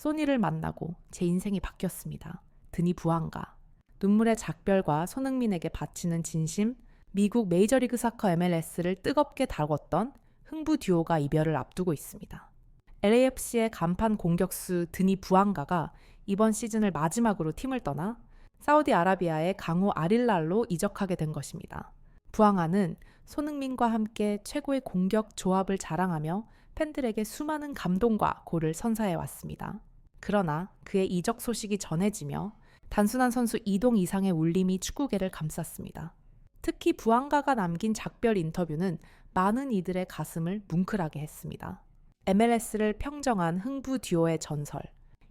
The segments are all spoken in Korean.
소니를 만나고 제 인생이 바뀌었습니다. 드니 부한가. 눈물의 작별과 손흥민에게 바치는 진심, 미국 메이저리그 사커 MLS를 뜨겁게 다뤘던 흥부 듀오가 이별을 앞두고 있습니다. LAFC의 간판 공격수 드니 부한가가 이번 시즌을 마지막으로 팀을 떠나 사우디아라비아의 강호 아릴랄로 이적하게 된 것입니다. 부항아는 손흥민과 함께 최고의 공격 조합을 자랑하며 팬들에게 수많은 감동과 골을 선사해 왔습니다. 그러나 그의 이적 소식이 전해지며 단순한 선수 이동 이상의 울림이 축구계를 감쌌습니다. 특히 부항가가 남긴 작별 인터뷰는 많은 이들의 가슴을 뭉클하게 했습니다. MLS를 평정한 흥부 듀오의 전설.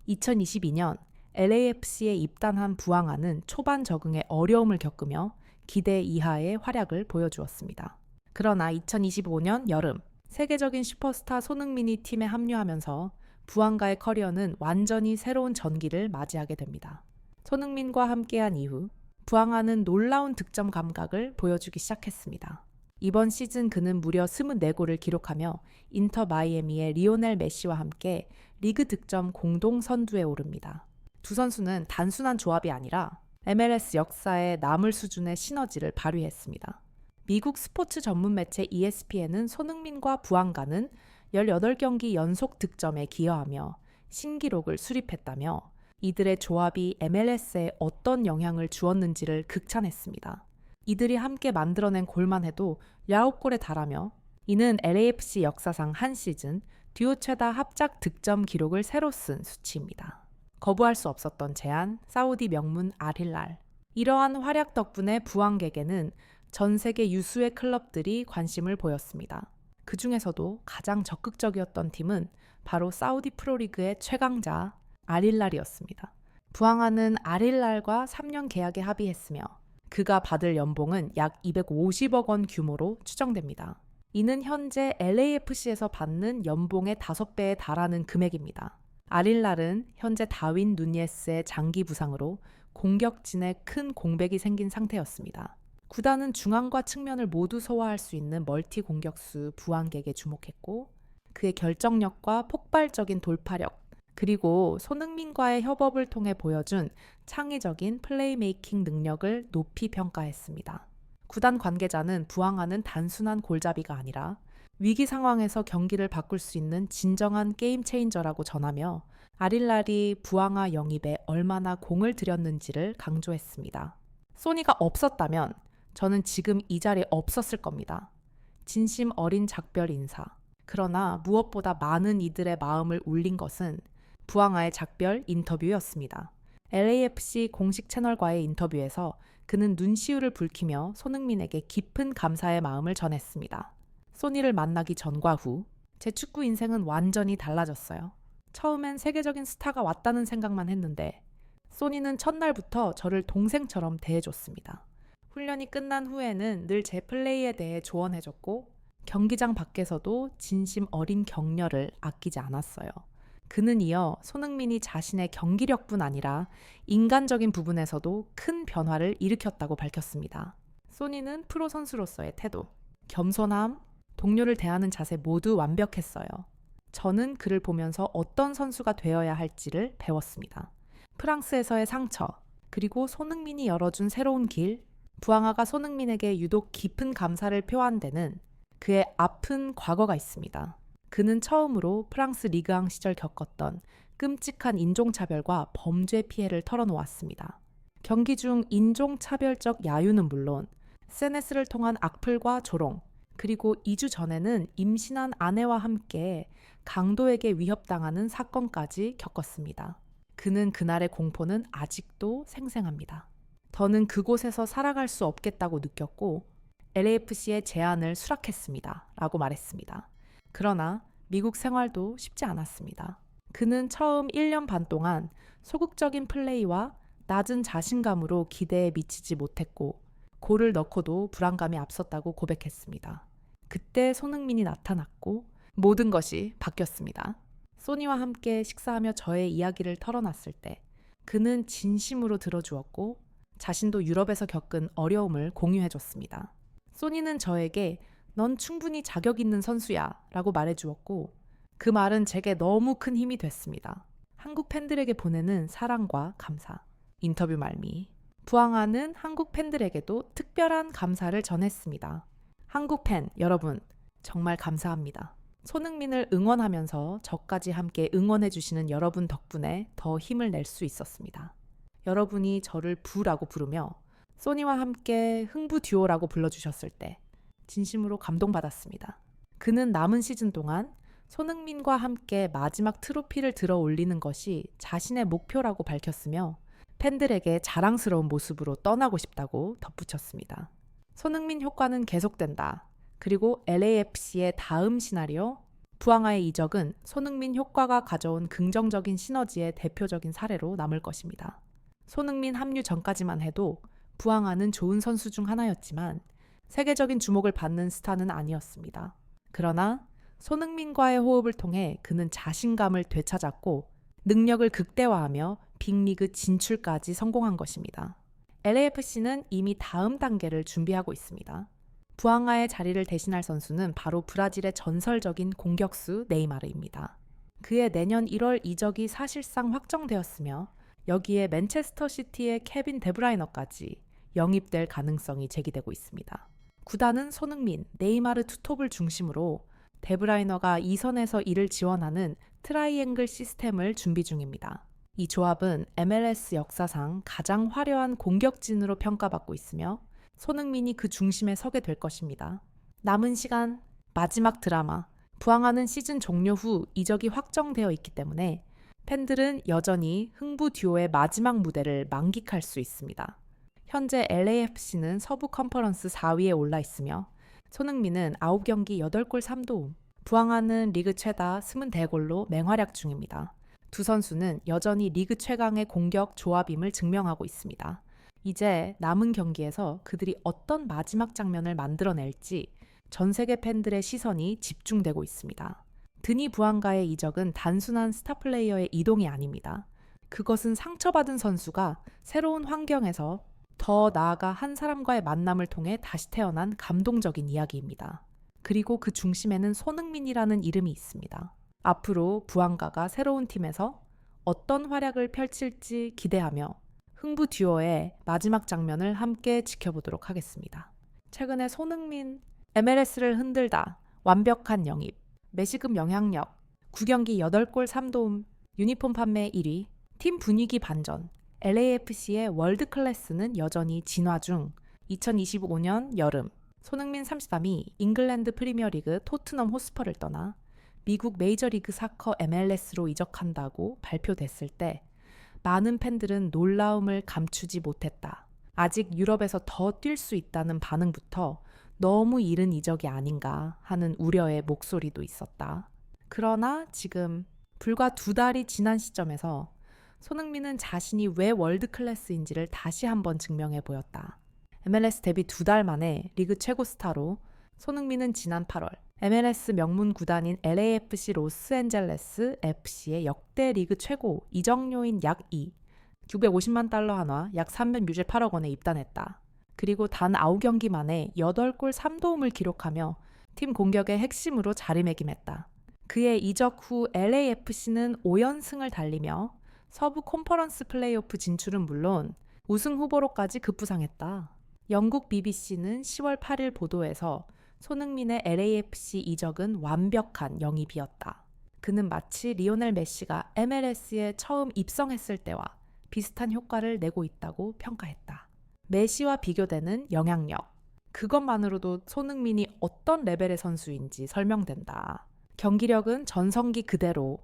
2022년 LAFC에 입단한 부항아는 초반 적응에 어려움을 겪으며 기대 이하의 활약을 보여주었습니다. 그러나 2025년 여름 세계적인 슈퍼스타 손흥민이 팀에 합류하면서 부항가의 커리어는 완전히 새로운 전기를 맞이하게 됩니다. 손흥민과 함께한 이후 부항아는 놀라운 득점 감각을 보여주기 시작했습니다. 이번 시즌 그는 무려 24골을 기록하며 인터 마이애미의 리오넬 메시와 함께 리그 득점 공동 선두에 오릅니다. 두 선수는 단순한 조합이 아니라 MLS 역사에 남을 수준의 시너지를 발휘했습니다. 미국 스포츠 전문 매체 ESPN은 손흥민과 부항가는 18경기 연속 득점에 기여하며 신기록을 수립했다며 이들의 조합이 MLS에 어떤 영향을 주었는지를 극찬했습니다. 이들이 함께 만들어낸 골만 해도 9골에 달하며 이는 LAFC 역사상 한 시즌 듀오 최다 합작 득점 기록을 새로 쓴 수치입니다. 거부할 수 없었던 제안, 사우디 명문 아릴랄. 이러한 활약 덕분에 부항객에는 전 세계 유수의 클럽들이 관심을 보였습니다. 그 중에서도 가장 적극적이었던 팀은 바로 사우디 프로리그의 최강자 아릴랄이었습니다. 부항아는 아릴랄과 3년 계약에 합의했으며 그가 받을 연봉은 약 250억 원 규모로 추정됩니다. 이는 현재 LAFC에서 받는 연봉의 5배에 달하는 금액입니다. 아릴랄은 현재 다윈 누니에스의 장기 부상으로 공격진에 큰 공백이 생긴 상태였습니다. 구단은 중앙과 측면을 모두 소화할 수 있는 멀티 공격수 부항객에 주목했고 그의 결정력과 폭발적인 돌파력 그리고 손흥민과의 협업을 통해 보여준 창의적인 플레이메이킹 능력을 높이 평가했습니다. 구단 관계자는 부항하는 단순한 골잡이가 아니라 위기 상황에서 경기를 바꿀 수 있는 진정한 게임 체인저라고 전하며 아릴랄이 부항아 영입에 얼마나 공을 들였는지를 강조했습니다. 소니가 없었다면 저는 지금 이 자리에 없었을 겁니다. 진심 어린 작별 인사. 그러나 무엇보다 많은 이들의 마음을 울린 것은 부항아의 작별 인터뷰였습니다. LAFC 공식 채널과의 인터뷰에서 그는 눈시울을 붉히며 손흥민에게 깊은 감사의 마음을 전했습니다. 소니를 만나기 전과 후 제 축구 인생은 완전히 달라졌어요. 처음엔 세계적인 스타가 왔다는 생각만 했는데 소니는 첫날부터 저를 동생처럼 대해줬습니다. 훈련이 끝난 후에는 늘 제 플레이에 대해 조언해줬고 경기장 밖에서도 진심 어린 격려를 아끼지 않았어요. 그는 이어 손흥민이 자신의 경기력뿐 아니라 인간적인 부분에서도 큰 변화를 일으켰다고 밝혔습니다. 소니는 프로 선수로서의 태도, 겸손함, 동료를 대하는 자세 모두 완벽했어요. 저는 그를 보면서 어떤 선수가 되어야 할지를 배웠습니다. 프랑스에서의 상처, 그리고 손흥민이 열어준 새로운 길, 부항아가 손흥민에게 유독 깊은 감사를 표한 데는 그의 아픈 과거가 있습니다. 그는 처음으로 프랑스 리그앙 시절 겪었던 끔찍한 인종차별과 범죄 피해를 털어놓았습니다. 경기 중 인종차별적 야유는 물론 세네스를 통한 악플과 조롱, 그리고 2주 전에는 임신한 아내와 함께 강도에게 위협당하는 사건까지 겪었습니다. 그는 그날의 공포는 아직도 생생합니다. 더는 그곳에서 살아갈 수 없겠다고 느꼈고 LAFC의 제안을 수락했습니다. 라고 말했습니다. 그러나 미국 생활도 쉽지 않았습니다. 그는 처음 1년 반 동안 소극적인 플레이와 낮은 자신감으로 기대에 미치지 못했고 골을 넣고도 불안감이 앞섰다고 고백했습니다. 그때 손흥민이 나타났고 모든 것이 바뀌었습니다. 소니와 함께 식사하며 저의 이야기를 털어놨을 때 그는 진심으로 들어주었고 자신도 유럽에서 겪은 어려움을 공유해줬습니다. 소니는 저에게 넌 충분히 자격 있는 선수야 라고 말해주었고 그 말은 제게 너무 큰 힘이 됐습니다. 한국 팬들에게 보내는 사랑과 감사. 인터뷰 말미. 부항아는 한국 팬들에게도 특별한 감사를 전했습니다. 한국 팬 여러분, 정말 감사합니다. 손흥민을 응원하면서 저까지 함께 응원해주시는 여러분 덕분에 더 힘을 낼 수 있었습니다. 여러분이 저를 부라고 부르며 소니와 함께 흥부 듀오라고 불러주셨을 때 진심으로 감동받았습니다. 그는 남은 시즌 동안 손흥민과 함께 마지막 트로피를 들어 올리는 것이 자신의 목표라고 밝혔으며 팬들에게 자랑스러운 모습으로 떠나고 싶다고 덧붙였습니다. 손흥민 효과는 계속된다. 그리고 LAFC의 다음 시나리오 부항아의 이적은 손흥민 효과가 가져온 긍정적인 시너지의 대표적인 사례로 남을 것입니다. 손흥민 합류 전까지만 해도 부항아는 좋은 선수 중 하나였지만 세계적인 주목을 받는 스타는 아니었습니다. 그러나 손흥민과의 호흡을 통해 그는 자신감을 되찾았고 능력을 극대화하며 빅리그 진출까지 성공한 것입니다. LAFC는 이미 다음 단계를 준비하고 있습니다. 부항아의 자리를 대신할 선수는 바로 브라질의 전설적인 공격수 네이마르입니다. 그의 내년 1월 이적이 사실상 확정되었으며 여기에 맨체스터 시티의 케빈 데브라이너까지 영입될 가능성이 제기되고 있습니다. 구단은 손흥민, 네이마르 투톱을 중심으로 데브라이너가 2선에서 이를 지원하는 트라이앵글 시스템을 준비 중입니다. 이 조합은 MLS 역사상 가장 화려한 공격진으로 평가받고 있으며 손흥민이 그 중심에 서게 될 것입니다. 남은 시간 마지막 드라마 부항하는 시즌 종료 후 이적이 확정되어 있기 때문에 팬들은 여전히 흥부 듀오의 마지막 무대를 만끽할 수 있습니다. 현재 LAFC는 서부 컨퍼런스 4위에 올라 있으며 손흥민은 9경기 8골 3도움, 부항하는 리그 최다 24골로 맹활약 중입니다. 두 선수는 여전히 리그 최강의 공격 조합임을 증명하고 있습니다. 이제 남은 경기에서 그들이 어떤 마지막 장면을 만들어낼지 전 세계 팬들의 시선이 집중되고 있습니다. 드니 부항가의 이적은 단순한 스타 플레이어의 이동이 아닙니다. 그것은 상처받은 선수가 새로운 환경에서 더 나아가 한 사람과의 만남을 통해 다시 태어난 감동적인 이야기입니다. 그리고 그 중심에는 손흥민이라는 이름이 있습니다. 앞으로 부항가가 새로운 팀에서 어떤 활약을 펼칠지 기대하며 흥부 듀오의 마지막 장면을 함께 지켜보도록 하겠습니다. 최근에 손흥민 MLS를 흔들다 완벽한 영입, 매시금 영향력, 9경기 8골 3도움, 유니폼 판매 1위, 팀 분위기 반전, LAFC의 월드 클래스는 여전히 진화 중 2025년 여름 손흥민 33이 잉글랜드 프리미어리그 토트넘 호스퍼를 떠나 미국 메이저리그 사커 MLS로 이적한다고 발표됐을 때 많은 팬들은 놀라움을 감추지 못했다. 아직 유럽에서 더 뛸 수 있다는 반응부터 너무 이른 이적이 아닌가 하는 우려의 목소리도 있었다. 그러나 지금 불과 두 달이 지난 시점에서 손흥민은 자신이 왜 월드 클래스인지를 다시 한번 증명해 보였다. MLS 데뷔 두 달 만에 리그 최고 스타로 손흥민은 지난 8월 MLS 명문 구단인 LAFC 로스앤젤레스 FC의 역대 리그 최고 이적료인 약 2, 950만 달러 한화 약 368억 원에 입단했다. 그리고 단 9경기 만에 8골 3도움을 기록하며 팀 공격의 핵심으로 자리매김했다. 그의 이적 후 LAFC는 5연승을 달리며 서부 콘퍼런스 플레이오프 진출은 물론 우승 후보로까지 급부상했다. 영국 BBC는 10월 8일 보도에서 손흥민의 LAFC 이적은 완벽한 영입이었다. 그는 마치 리오넬 메시가 MLS에 처음 입성했을 때와 비슷한 효과를 내고 있다고 평가했다. 메시와 비교되는 영향력. 그것만으로도 손흥민이 어떤 레벨의 선수인지 설명된다. 경기력은 전성기 그대로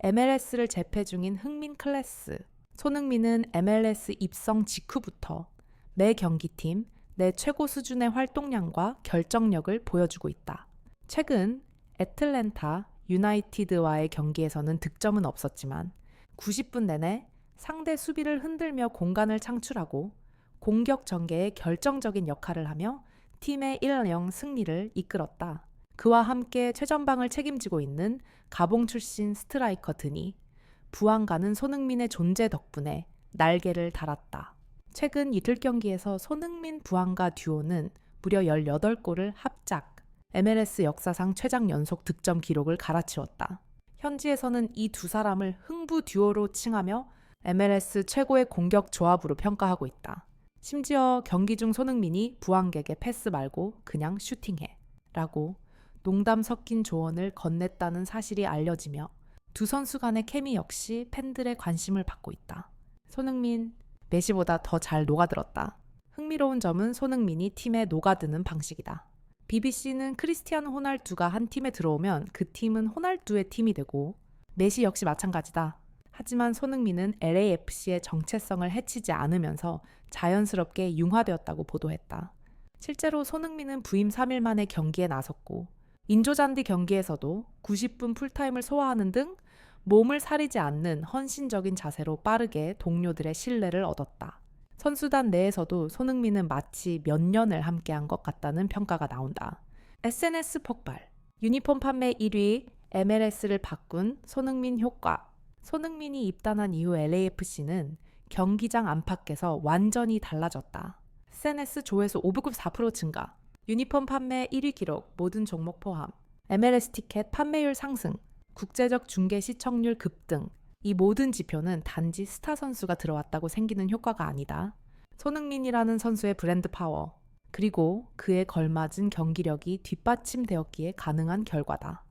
MLS를 재패 중인 흥민 클래스. 손흥민은 MLS 입성 직후부터 매 경기팀, 내 최고 수준의 활동량과 결정력을 보여주고 있다. 최근 애틀랜타 유나이티드와의 경기에서는 득점은 없었지만 90분 내내 상대 수비를 흔들며 공간을 창출하고 공격 전개에 결정적인 역할을 하며 팀의 1-0 승리를 이끌었다. 그와 함께 최전방을 책임지고 있는 가봉 출신 스트라이커 드니 부항가는 손흥민의 존재 덕분에 날개를 달았다. 최근 이틀 경기에서 손흥민 부항가 듀오는 무려 18골을 합작 MLS 역사상 최장 연속 득점 기록을 갈아치웠다. 현지에서는 이 두 사람을 흥부 듀오로 칭하며 MLS 최고의 공격 조합으로 평가하고 있다. 심지어 경기 중 손흥민이 부항객에 패스 말고 그냥 슈팅해 라고 농담 섞인 조언을 건넸다는 사실이 알려지며 두 선수 간의 케미 역시 팬들의 관심을 받고 있다. 손흥민, 메시보다 더 잘 녹아들었다. 흥미로운 점은 손흥민이 팀에 녹아드는 방식이다. BBC는 크리스티아노 호날두가 한 팀에 들어오면 그 팀은 호날두의 팀이 되고 메시 역시 마찬가지다. 하지만 손흥민은 LAFC의 정체성을 해치지 않으면서 자연스럽게 융화되었다고 보도했다. 실제로 손흥민은 부임 3일 만에 경기에 나섰고 인조잔디 경기에서도 90분 풀타임을 소화하는 등 몸을 사리지 않는 헌신적인 자세로 빠르게 동료들의 신뢰를 얻었다. 선수단 내에서도 손흥민은 마치 몇 년을 함께한 것 같다는 평가가 나온다. SNS 폭발, 유니폼 판매 1위 MLS를 바꾼 손흥민 효과. 손흥민이 입단한 이후 LAFC는 경기장 안팎에서 완전히 달라졌다. SNS 조회수 5급급 4% 증가, 유니폼 판매 1위 기록 모든 종목 포함, MLS 티켓 판매율 상승, 국제적 중계 시청률 급등, 이 모든 지표는 단지 스타 선수가 들어왔다고 생기는 효과가 아니다. 손흥민이라는 선수의 브랜드 파워, 그리고 그에 걸맞은 경기력이 뒷받침되었기에 가능한 결과다.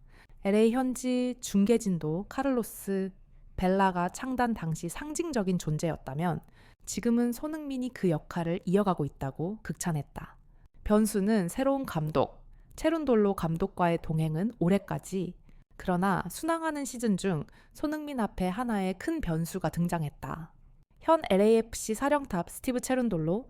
LA 현지 중계진도 카를로스 벨라가 창단 당시 상징적인 존재였다면 지금은 손흥민이 그 역할을 이어가고 있다고 극찬했다. 변수는 새로운 감독, 체룬돌로 감독과의 동행은 올해까지 그러나 순항하는 시즌 중 손흥민 앞에 하나의 큰 변수가 등장했다. 현 LAFC 사령탑 스티브 체룬돌로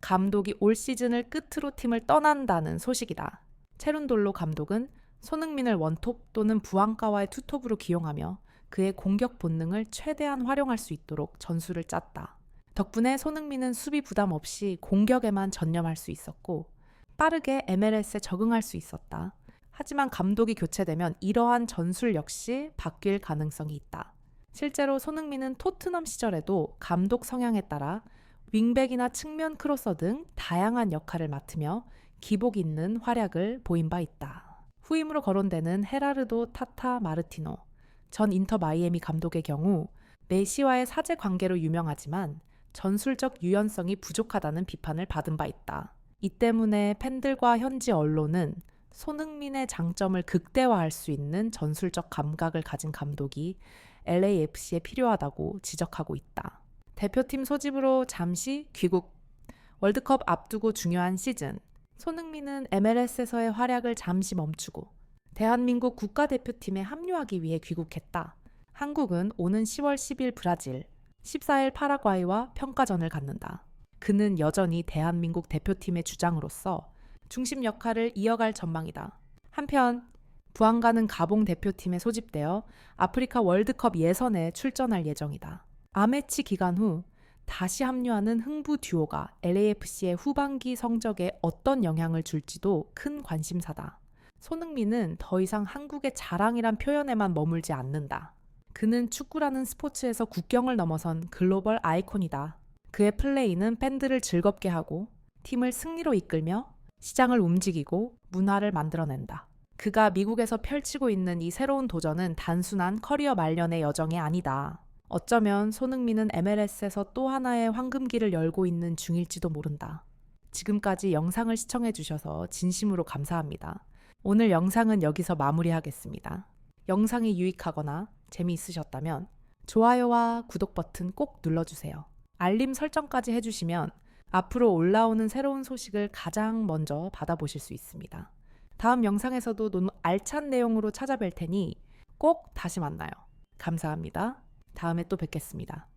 감독이 올 시즌을 끝으로 팀을 떠난다는 소식이다. 체룬돌로 감독은 손흥민을 원톱 또는 부안가와의 투톱으로 기용하며 그의 공격 본능을 최대한 활용할 수 있도록 전술을 짰다. 덕분에 손흥민은 수비 부담 없이 공격에만 전념할 수 있었고 빠르게 MLS에 적응할 수 있었다. 하지만 감독이 교체되면 이러한 전술 역시 바뀔 가능성이 있다. 실제로 손흥민은 토트넘 시절에도 감독 성향에 따라 윙백이나 측면 크로서 등 다양한 역할을 맡으며 기복 있는 활약을 보인 바 있다. 후임으로 거론되는 헤라르도 타타 마르티노 전 인터 마이애미 감독의 경우 메시와의 사제 관계로 유명하지만 전술적 유연성이 부족하다는 비판을 받은 바 있다. 이 때문에 팬들과 현지 언론은 손흥민의 장점을 극대화할 수 있는 전술적 감각을 가진 감독이 LAFC에 필요하다고 지적하고 있다. 대표팀 소집으로 잠시 귀국. 월드컵 앞두고 중요한 시즌. 손흥민은 MLS에서의 활약을 잠시 멈추고 대한민국 국가대표팀에 합류하기 위해 귀국했다. 한국은 오는 10월 10일 브라질, 14일 파라과이와 평가전을 갖는다. 그는 여전히 대한민국 대표팀의 주장으로서 중심 역할을 이어갈 전망이다. 한편 부안가는 가봉 대표팀에 소집되어 아프리카 월드컵 예선에 출전할 예정이다. 아메치 기간 후 다시 합류하는 흥부 듀오가 LAFC의 후반기 성적에 어떤 영향을 줄지도 큰 관심사다. 손흥민은 더 이상 한국의 자랑이란 표현에만 머물지 않는다. 그는 축구라는 스포츠에서 국경을 넘어선 글로벌 아이콘이다. 그의 플레이는 팬들을 즐겁게 하고 팀을 승리로 이끌며 시장을 움직이고 문화를 만들어낸다. 그가 미국에서 펼치고 있는 이 새로운 도전은 단순한 커리어 말년의 여정이 아니다. 어쩌면 손흥민은 MLS에서 또 하나의 황금기를 열고 있는 중일지도 모른다. 지금까지 영상을 시청해 주셔서 진심으로 감사합니다. 오늘 영상은 여기서 마무리하겠습니다. 영상이 유익하거나 재미있으셨다면 좋아요와 구독 버튼 꼭 눌러주세요. 알림 설정까지 해주시면 앞으로 올라오는 새로운 소식을 가장 먼저 받아보실 수 있습니다. 다음 영상에서도 알찬 내용으로 찾아뵐 테니 꼭 다시 만나요. 감사합니다. 다음에 또 뵙겠습니다.